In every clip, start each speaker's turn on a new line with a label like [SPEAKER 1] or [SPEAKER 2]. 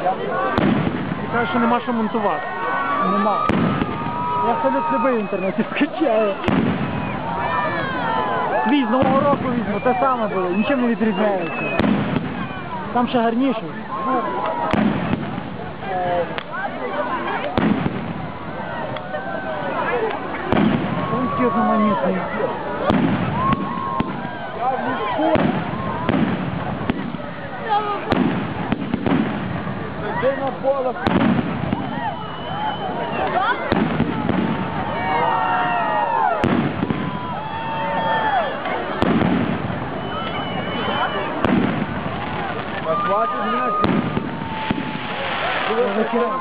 [SPEAKER 1] всі!
[SPEAKER 2] Каже, що нема що монтувати.
[SPEAKER 1] Нема. Я салют любий в інтернеті скачаю. Твій з Нового року візьму, те саме буде, нічим не відрізняється. Там ще гарніше. Він одноманітний.
[SPEAKER 2] Vem na
[SPEAKER 3] bola, quatro linhas. Duas aqui.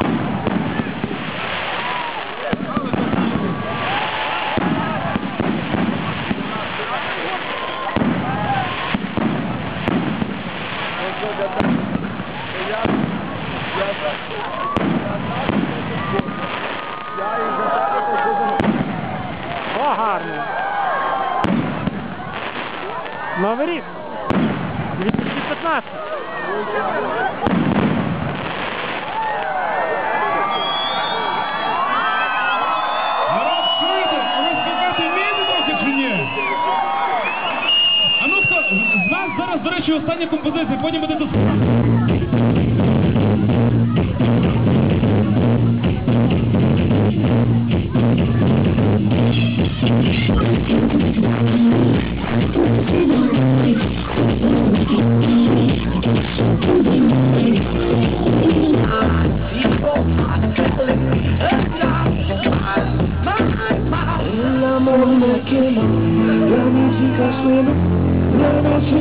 [SPEAKER 3] Вмієте трохи чи ні? А ну хто? В нас зараз, до речі, остання композиція, потім буде до...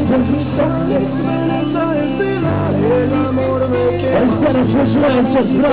[SPEAKER 4] Esta es la